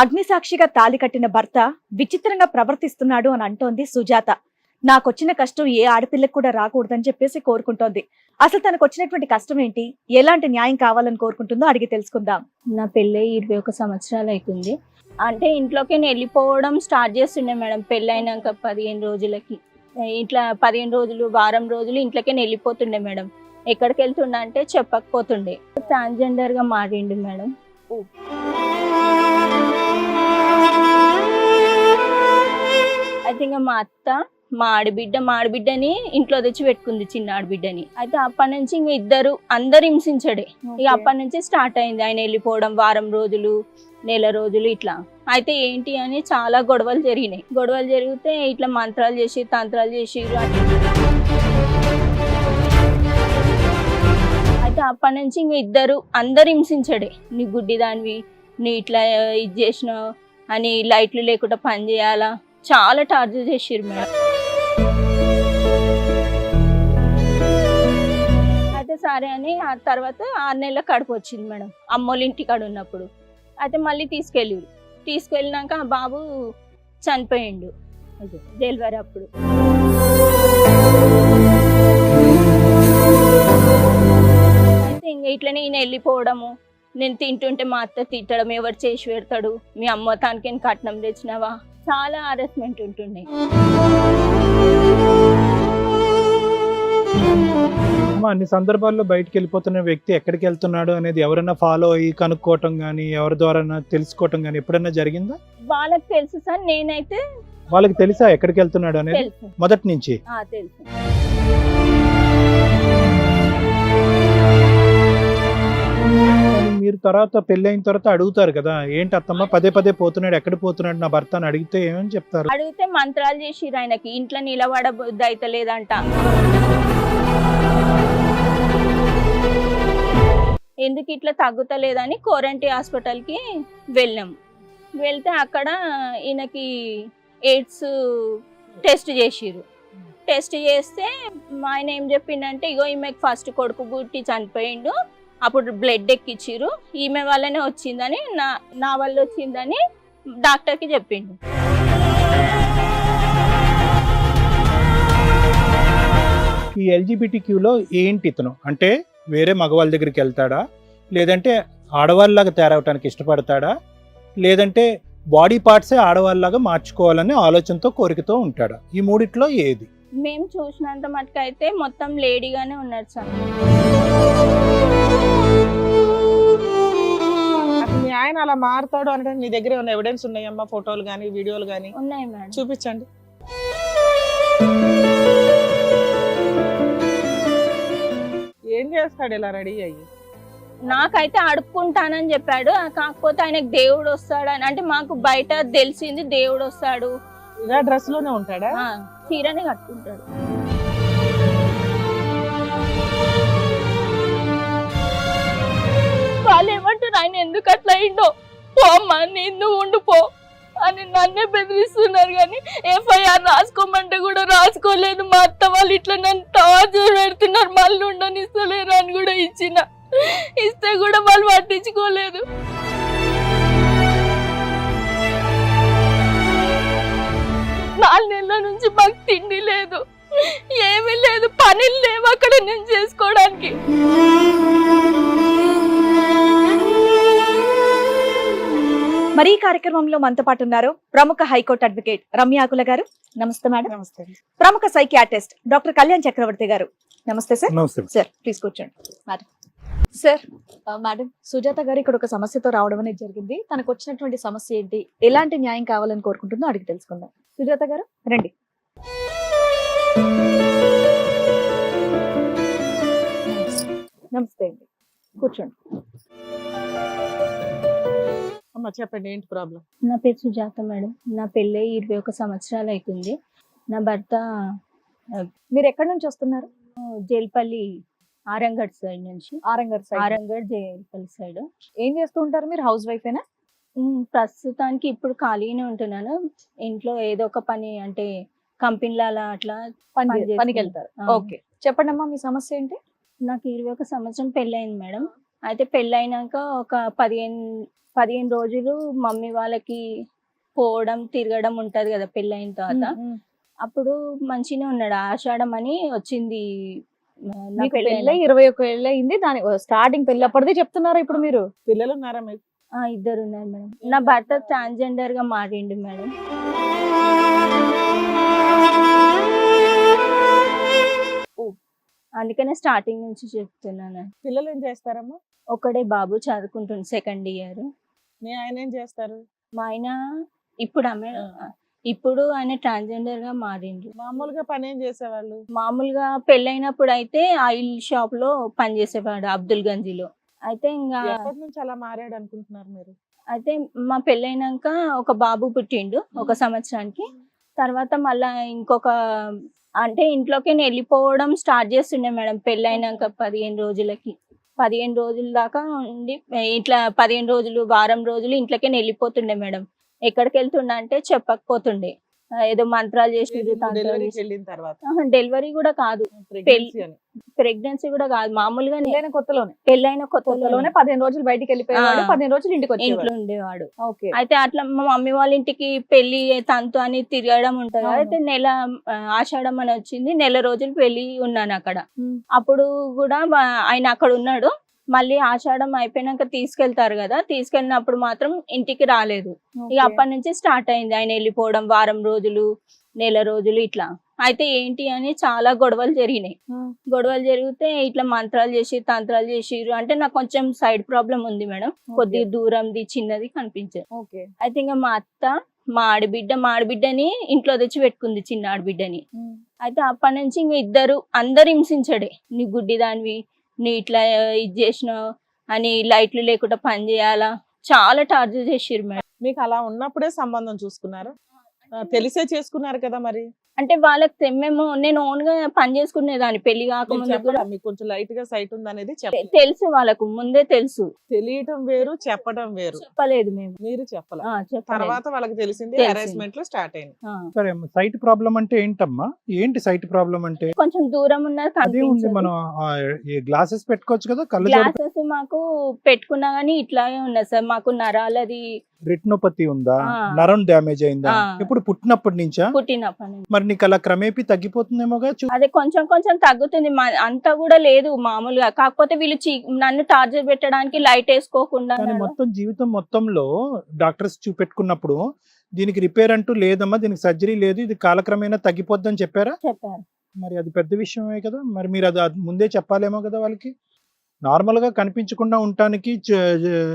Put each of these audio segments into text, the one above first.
అగ్నిసాక్షిగా తాలి కట్టిన భర్త విచిత్రంగా ప్రవర్తిస్తున్నాడు అని అంటోంది సుజాత. నాకొచ్చిన కష్టం ఏ ఆడపిల్లకు కూడా రాకూడదని చెప్పేసి కోరుకుంటోంది. అసలు తనకు వచ్చినటువంటి కష్టం ఏంటి? ఎలాంటి న్యాయం కావాలని కోరుకుంటుందో అడిగి తెలుసుకుందాం. నా పెళ్ళి ఇరవై ఒక సంవత్సరాలు అవుతుంది అంటే ఇంట్లోకి నేను వెళ్ళిపోవడం స్టార్ట్ చేస్తుండే మేడం పెళ్ళి అయినాక పదిహేను రోజులకి. ఇట్లా పదిహేను రోజులు వారం రోజులు ఇంట్లోకి వెళ్ళిపోతుండే మేడం. ఎక్కడికి వెళ్తుండే అంటే చెప్పకపోతుండే. ట్రాన్స్జెండర్గా మారిండు మేడం. అయితే ఇంకా మా అత్త మా ఆడబిడ్డ మా ఆడబిడ్డని ఇంట్లో తెచ్చి పెట్టుకుంది చిన్న ఆడబిడ్డని. అయితే అప్పటి నుంచి ఇంక ఇద్దరు అందరు హింసించడే. ఇక అప్పటి నుంచి స్టార్ట్ అయింది. ఆయన వెళ్ళిపోవడం వారం రోజులు నెల రోజులు ఇట్లా. అయితే ఏంటి అని చాలా గొడవలు జరిగినాయి. గొడవలు జరిగితే ఇట్లా మంత్రాలు చేసి తంత్రాలు చేసి అయితే అప్పటి నుంచి ఇంక ఇద్దరు అందరు హింసించడే. నీ గుడ్డి దానివి నీ ఇట్లా ఇది చేసినావు అని లైట్లు లేకుండా పని చేయాలా? చాలా టార్చర్ చేసిర్రు మేడం. అయితే సరే అని ఆ తర్వాత ఆరు నెలల కడుపు వచ్చింది మేడం అమ్మోళ్ళ ఇంటికాడ ఉన్నప్పుడు. అయితే మళ్ళీ తీసుకెళ్ళి తీసుకెళ్ళినాక ఆ బాబు చనిపోయిండు. డెలివరీ అప్పుడు. అయితే ఇంక ఇట్లనే ఈయన వెళ్ళిపోవడము నేను తింటుంటే మా అత్త తిట్టడం ఎవరు చేసి పెడతాడు మీ అమ్మ తానికి కట్నం తెచ్చినావా? చాలా హారెస్మెంట్ ఉంటుండే. అమ్మా, అన్ని సందర్భాల్లో బయటికి వెళ్ళిపోతున్న వ్యక్తి ఎక్కడికి వెళ్తున్నాడు అనేది ఎవరైనా ఫాలో అయ్యి కనుక్కోవటం కానీ ఎవరి ద్వారా తెలుసుకోవటం కానీ ఎప్పుడైనా జరిగిందా? వాళ్ళకి తెలుసు సార్ నేనైతే వాళ్ళకి తెలుసా ఎక్కడికి వెళ్తున్నాడు అనేది? మొదటి నుంచి? తెలుసు. మీరు తర్వాత పెళ్ళైన తర్వాత అడుగుతారు కదా ఏంటి అత్తమ్మ పదే పదే పోతున్నాడు ఎక్కడ పోతున్నాడు నా భర్త అని అడిగితే ఏమని చెప్తారు? అడిగితే మంత్రాలు చేసిర్రు ఆయనకి ఇంట్లో నిలబడబుద్ధి అయితే లేదంట ఎందుకు ఇట్లా తగ్గుతలేదని క్వారంటైన్ హాస్పిటల్కి వెళ్ళాం. వెళ్తే అక్కడ ఈయనకి ఎయిడ్స్ టెస్ట్ చేసిరు టెస్ట్ చేస్తే మా ఆయన ఏం చెప్పిండంటే ఇగో ఈమెకి ఫస్ట్ కొడుకు గుట్టి చనిపోయిండు అప్పుడు బ్లడ్ ఎక్కిచ్చిర్రు. ఈమె వల్లనే వచ్చిందని నా నా వల్ల వచ్చిందని డాక్టర్కి చెప్పిండు. ఈ ఎల్జిబిటి క్యూలో ఏంటి ఇతను? అంటే వేరే మగవాళ్ళ దగ్గరికి వెళ్తాడా? లేదంటే ఆడవాళ్ళలాగా తయారవటానికి ఇష్టపడతాడా? లేదంటే బాడీ పార్ట్సే ఆడవాళ్ళలాగా మార్చుకోవాలనే ఆలోచనతో కోరికతో ఉంటాడా? ఈ మూడిట్లో ఏది? మేము చూసినంత మటుకు అయితే మొత్తం లేడీగానే ఉన్నారు సార్. మీ ఆయన అలా మారుతాడు అంటే నీ దగ్గర ఉన్న ఎవిడెన్స్ ఉన్నాయమ్మా? ఫోటోలు కానీ వీడియోలు కానీ ఉన్నాయి మేడం. చూపించండి. ఏం చేస్తాడు ఇలా రెడీ అయ్యి? నాకైతే అడుక్కుంటానని చెప్పాడు. కాకపోతే ఆయనకు దేవుడు వస్తాడు అని అంటే మాకు బయట తెలిసింది దేవుడు వస్తాడు. ఇలా డ్రెస్లోనే ఉంటాడా చీరనే కట్టుకుంటాడు. వాళ్ళు ఏమంటారు ఆయన ఎందుకు అట్లా అయిండో? పో అమ్మా నిన్ను ఉండిపో అని నన్నే బెదిరిస్తున్నారు కానీ ఎఫ్ఐఆర్ రాసుకోమంటే కూడా రాసుకోలేదు. మా అత్త వాళ్ళు ఇట్లా నన్ను టార్చర్ పెడుతున్నారు. మళ్ళీ ఉండనిస్తలేరు అని కూడా ఇచ్చిన. ఇస్తే కూడా వాళ్ళు పట్టించుకోలేదు. నాలుగు నెలల నుంచి మాకు తిండి లేదు. ఏమీ లేదు పనులు లేవు అక్కడ నేను చేసుకోవడానికి. మరి ఈ కార్యక్రమంలో మనతో పాటు ఉన్నారు ప్రముఖ హైకోర్టు అడ్వకేట్ రమ్యాకుల గారు. నమస్తే మేడం. నమస్తే. ప్రముఖ సైకియాట్రిస్ట్ డాక్టర్ కళ్యాణ్ చక్రవర్తి గారు. నమస్తే సార్. సార్ ప్లీజ్ కూర్చోండి. Madam. Sir madam Sujatha garu ఇక్కడ ఒక సమస్యతో రావడం అనేది జరిగింది. తనకు వచ్చినటువంటి సమస్య ఏంటి? ఎలాంటి న్యాయం కావాలని కోరుకుంటుందో అడిగి తెలుసుకుందాం. సుజాత గారు రండి. నమస్తే అండి. కూర్చోండి. అమ్మ చెప్పండి ఏంటి ప్రాబ్లం? నా పేరు సుజాత మేడం. నా పెళ్ళి ఇరవై ఒక సంవత్సరాలు అవుతుంది నా భర్త మీరు ఎక్కడి నుంచి వస్తున్నారు? జైల్పల్లి ఆరంగడ్ సైడ్ నుంచి. ఆరంగర్ సైడ్. ఆరంగడ్ జైల్పల్లి సైడ్. ఏం చేస్తూ ఉంటారు మీరు? హౌస్ వైఫేనా? ఉమ్, ప్రస్తుతానికి ఇప్పుడు ఖాళీగానే ఉంటున్నాను. ఇంట్లో ఏదో ఒక పని అంటే కంపెనీలో అలా అట్లా పని పనికి. వెళ్తారు. ఓకే. చెప్పండి అమ్మా మీ సమస్య ఏంటి? నాకు ఇరవై ఒక సంవత్సరం పెళ్ళయింది మేడం. అయితే పెళ్ళైనాక ఒక పదిహేను పదిహేను రోజులు మమ్మీ వాళ్ళకి పోవడం తిరగడం ఉంటది కదా పెళ్ళైన తర్వాత. అప్పుడు మంచిగానే ఉన్నాడు. ఆషాఢం అని వచ్చింది. ఇరవై ఒక ఏళ్ళు అయింది. దాని స్టార్టింగ్ పెళ్ళి అప్పటిదే చెప్తున్నారా ఇప్పుడు మీరు? పిల్లలు ఉన్నారా మీకు ఇద్దరు ఉన్నారు మేడం. నా భర్త ట్రాన్స్జెండర్గా మారిండు మేడం. అందుకనే స్టార్టింగ్ నుంచి చెప్తున్నాను. పిల్లలు ఏం చేస్తారమ్మా? ఒకడే బాబు చదువుకుంటుంది సెకండ్ ఇయర్ మీ ఆయన ఏం చేస్తారు? మా ఆయన ఇప్పుడు ఆమె ఇప్పుడు ఆయన ట్రాన్స్జెండర్గా మారిండు. మామూలుగా పని ఏం చేసేవాళ్ళు? మామూలుగా పెళ్ళైనప్పుడు అయితే ఆయిల్ షాప్లో పనిచేసేవాడు అబ్దుల్ గంజిలో. అయితే ఇంకా ఎప్పటి నుంచి అలా మారాడు అనుకుంటున్నారు మీరు? అయితే మా పెళ్ళైనాక ఒక బాబు పుట్టిండు ఒక సంవత్సరానికి. తర్వాత మళ్ళా ఇంకొక అంటే ఇంట్లోకి వెళ్ళిపోవడం స్టార్ట్ చేస్తుండే మేడం పెళ్ళైనాక పదిహేను రోజులకి. పదిహేను రోజుల దాకా ఉండి ఇట్లా పదిహేను రోజులు వారం రోజులు ఇంట్లోకి వెళ్ళిపోతుండే మేడం. ఎక్కడికి వెళ్తుండే అంటే చెప్పకపోతుండే. ఏదో మంత్రాలు చేసి డెలివరీకి వెళ్ళిన తర్వాత. డెలివరీ కూడా కాదు. ప్రెగ్నెన్సీ కూడా కాదు. మామూలుగా పెళ్ళైన కొత్తలోనే. పెళ్ళైన కొత్తలోనే. పదిహేను రోజులు బయటికి వెళ్ళిపోయేవాడు. పదిహేను రోజులు ఇంటికి ఇంట్లో ఉండేవాడు. ఓకే. అయితే అట్లా మా మమ్మీ వాళ్ళ ఇంటికి పెళ్ళి తంతు అని తిరగడం ఉంటది. అయితే నెల ఆషాఢం అని వచ్చింది. నెల రోజులు పెళ్ళి ఉన్నాను అక్కడ. అప్పుడు కూడా ఆయన అక్కడ ఉన్నాడు. మళ్ళీ ఆషాఢం అయిపోయినాక తీసుకెళ్తారు కదా తీసుకెళ్ళినప్పుడు మాత్రం ఇంటికి రాలేదు. ఇక అప్పటి నుంచి స్టార్ట్ అయింది. ఆయన వెళ్ళిపోవడం వారం రోజులు నెల రోజులు ఇట్లా. అయితే ఏంటి అని చాలా గొడవలు జరిగినాయి. గొడవలు జరిగితే ఇట్లా మంత్రాలు చేసి తంత్రాలు చేసిర్రు అంటే నాకు కొంచెం సైడ్ ప్రాబ్లం ఉంది మేడం. కొద్ది దూరంది చిన్నది కనిపించదు. ఓకే. అయితే ఇంకా మా అత్త మా ఆడబిడ్డ మా ఆడబిడ్డని ఇంట్లో తెచ్చి పెట్టుకుంది చిన్న ఆడబిడ్డని. అయితే అప్పటి నుంచి ఇంక ఇద్దరు అందరు హింసించడే. నీ గుడ్డి దానివి నీ ఇట్లా ఇది చేసినావు అని లైట్లు లేకుండా పని చేయాలా? చాలా టార్చర్ చేసిర్రు మేడం. మీకు అలా ఉన్నప్పుడే సంబంధం చూసుకున్నారు? తెలిసే చేసుకున్నారు కదా మరి? అంటే వాళ్ళకి మేము నేను ఓన్గా పని చేసుకునేదాన్ని పెళ్ళి మీరు కాకముందు చెప్పరా? కూడా. మీకు కొంచెం లైట్గా సైట్ ఉంది అనేది తె- చెప్పలేదు తెలుసు వాళ్ళకు ముందే తెలుసు. తెలియటం వేరు చెప్పడం వేరు. చెప్పలేదు మేము. మీరు చెప్పలేదు. తర్వాత వాళ్ళకి తెలిసింది. హెరాస్మెంట్లో స్టార్ట్ అయింది. సరే సైట్ ప్రాబ్లం అంటే ఏంటమ్మా? ఏంటి సైట్ ప్రాబ్లం అంటే? కొంచెం దూరం ఉన్నది అదే ఉంది మనం గ్లాసెస్ పెట్టుకోవచ్చు కదా కళ్ళు గ్లాసెస్ మాకు పెట్టుకున్నా గానీ ఇట్లాగే ఉన్నది సార్. మాకు నరాలది రెటినోపతి ఉందా. నరం డ్యామేజ్ అయిందా. ఇప్పుడు పుట్టినప్పటి నుంచా? పుట్టినప్పటి మరి నీకు అలా క్రమేపీ తగ్గిపోతుందేమోగా చూ అదే కొంచెం కొంచెం తగ్గుతుంది. అంతా కూడా లేదు మామూలుగా. కాకపోతే వీళ్ళు నన్ను టార్చర్ పెట్టడానికి లైట్ వేసుకోకుండా మొత్తం జీవితం మొత్తంలో డాక్టర్స్ చూపెట్టుకున్నప్పుడు దీనికి రిపేర్ అంటూ లేదమ్మా దీనికి సర్జరీ లేదు ఇది కాలక్రమేణా తగ్గిపోద్దని చెప్పారా? చెప్పారు. మరి అది పెద్ద విషయమే కదా. మరి మీరు అది ముందే చెప్పాలేమో కదా వాళ్ళకి? నార్మల్గా కనిపించకుండా ఉండటానికి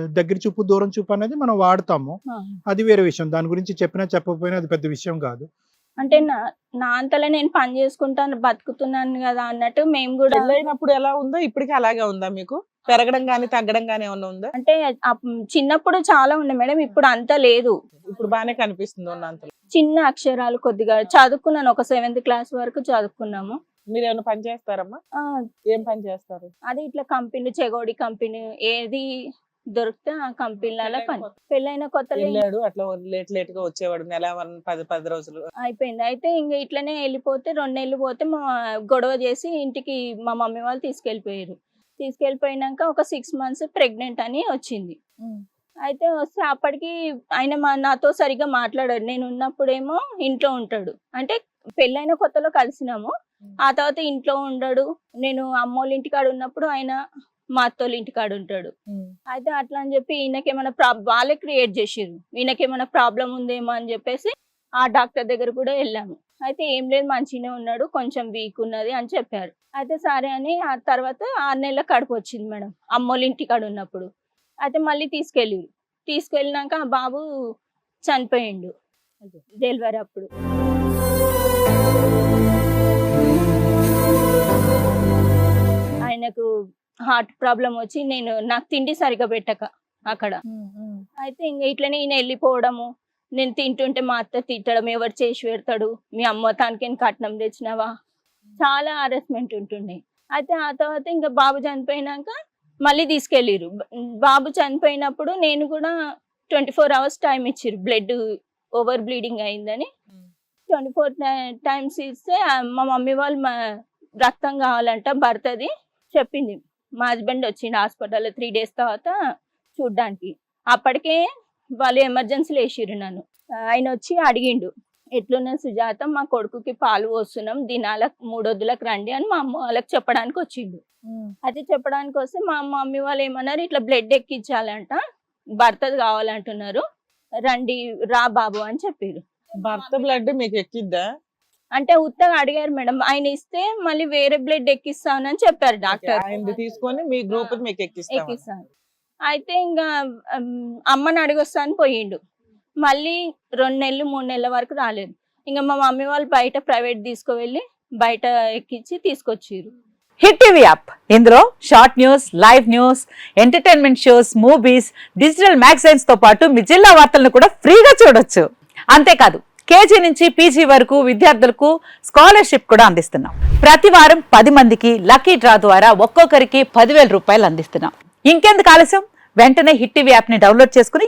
దగ్గర చూపు దూరం చూపు అనేది మనం వాడతాము. అది వేరే విషయం. దాని గురించి చెప్పినా చెప్పకపోయినా అది పెద్ద విషయం కాదు. అంటే నా నా అంతలో నేను పని చేసుకుంటాను బతుకుతున్నాను కదా అన్నట్టు మేము కూడా పెళ్ళైనప్పుడు ఎలా ఉందో ఇప్పటికీ అలాగే ఉందా మీకు? పెరగడం గానీ తగ్గడం గానీ ఏమన్నా ఉందా? అంటే చిన్నప్పుడు చాలా ఉండే మేడం ఇప్పుడు అంత లేదు. ఇప్పుడు బానే కనిపిస్తుంది చిన్న అక్షరాలు కొద్దిగా చదువుకున్నాను ఒక సెవెంత్ క్లాస్ వరకు చదువుకున్నాము. మీరు ఏమైనా పని చేస్తారమ్మా? ఏం పని చేస్తారు? అది ఇట్లా కంపెనీ చెగోడి కంపెనీ ఏది దొరికితే ఆ కంపెనీలలో పని. పెళ్ళైన కొత్తలో వెళ్ళాడు అట్లా లేట్ లేట్గా వచ్చేవాడు నెల పది పది రోజులు. అయిపోయింది. అయితే ఇంకా ఇట్లనే వెళ్ళిపోతే రెండు నెలలు పోతే మా గొడవ చేసి ఇంటికి మా మమ్మీ వాళ్ళు తీసుకెళ్ళిపోయారు. తీసుకెళ్ళిపోయినాక ఒక సిక్స్ మంత్స్ ప్రెగ్నెంట్ అని వచ్చింది. అయితే వస్తే అప్పటికి ఆయన మా నాతో సరిగ్గా మాట్లాడాడు నేను ఉన్నప్పుడేమో ఇంట్లో ఉంటాడు. అంటే పెళ్ళైన కొత్తలో కలిసినాము. ఆ తర్వాత ఇంట్లో ఉండడు. నేను అమ్మోళ్ళ ఇంటికాడ ఉన్నప్పుడు ఆయన మా అత్తోళ్ళ ఇంటికాడ ఉంటాడు అయితే అట్లా అని చెప్పి ఈయనకేమైనా ప్రాబ్ వాళ్ళే క్రియేట్ చేసిర్రు. ఈయనకేమైనా ప్రాబ్లం ఉందేమో అని చెప్పేసి ఆ డాక్టర్ దగ్గర కూడా వెళ్ళాము. అయితే ఏం లేదు మంచిగానే ఉన్నాడు. కొంచెం వీక్ ఉన్నది అని చెప్పారు. అయితే సరే అని ఆ తర్వాత ఆరు నెలల కడుపు వచ్చింది మేడం. అమ్మోళ్ళ ఇంటికాడ ఉన్నప్పుడు. అయితే మళ్ళీ తీసుకెళ్ళి తీసుకెళ్ళినాక ఆ బాబు చనిపోయిండు. డెలివరీ అప్పుడు. ఆయనకు హార్ట్ ప్రాబ్లం వచ్చి నేను నాకు తిండి సరిగా పెట్టక అక్కడ. అయితే ఇంకా ఇట్లనే ఈయన వెళ్ళిపోవడము. నేను తింటుంటే మా అత్త తిట్టడం ఎవరు చేసి పెడతాడు? మీ అమ్మ తానికి కట్నం తెచ్చినావా? చాలా హారెస్మెంట్ ఉంటుండే. అయితే ఆ తర్వాత ఇంకా బాబు చనిపోయినాక మళ్ళీ తీసుకెళ్ళిరు బాబు చనిపోయినప్పుడు నేను కూడా ట్వంటీ ఫోర్ అవర్స్ టైం ఇచ్చిర్రు. బ్లడ్ ఓవర్ బ్లీడింగ్ అయిందని. ట్వంటీ ఫోర్ టైమ్స్ ఇస్తే మా మమ్మీ వాళ్ళు మా రక్తం కావాలంట భర్తది చెప్పింది. మా హస్బెండ్ వచ్చిండు హాస్పిటల్ త్రీ డేస్ తర్వాత చూడ్డానికి. అప్పటికే వాళ్ళు ఎమర్జెన్సీలో వేసిర్రు నన్ను. ఆయన వచ్చి అడిగిండు. ఎట్లున్నా సుజాత మా కొడుకుకి పాలు పోస్తున్నాం దినాల మూడొద్దులకు రండి అని మా అమ్మ వాళ్ళకి చెప్పడానికి వచ్చిండు అయితే చెప్పడానికి వస్తే మా మమ్మీ వాళ్ళు ఏమన్నారు ఇట్లా బ్లడ్ ఎక్కించాలంట భర్తది కావాలంటున్నారు రండి రా బాబు అని చెప్పారు భర్త బ్లడ్ మీకు ఎక్కిద్దా? అంటే ఉత్తగా అడిగారు మేడం ఆయన ఇస్తే మళ్ళీ వేరే బ్లడ్ ఎక్కిస్తానని చెప్పారు డాక్టర్. తీసుకొని మీ గ్రూప్ ఎక్కిస్తాను. అయితే ఇంకా అమ్మని అడిగొస్తాను పోయిండు. మళ్ళీ రెండు నెలలు మూడు నెలల వరకు రాలేదు. ఇంకా మా మమ్మీ వాళ్ళు బయట ప్రైవేట్ తీసుకువెళ్ళి బయట ఎక్కించి తీసుకొచ్చారు హిట్ టీవీ యాప్. ఇందులో short news live news entertainment shows movies digital మ్యాగజైన్స్తో పాటు మీ జిల్లా వార్తలను కూడా ఫ్రీగా చూడొచ్చు. అంతేకాదు కేజీ నుంచి పీజీ వరకు విద్యార్థులకు స్కాలర్షిప్ కూడా అందిస్తున్నాం. ప్రతి వారం పది మందికి లక్కీ డ్రా ద్వారా ఒక్కొక్కరికి పదివేల రూపాయలు అందిస్తున్నాం. ఇంకెందుకు ఆలస్యం? వెంటనే హిట్ టీవీ యాప్ని డౌన్లోడ్ చేసుకుని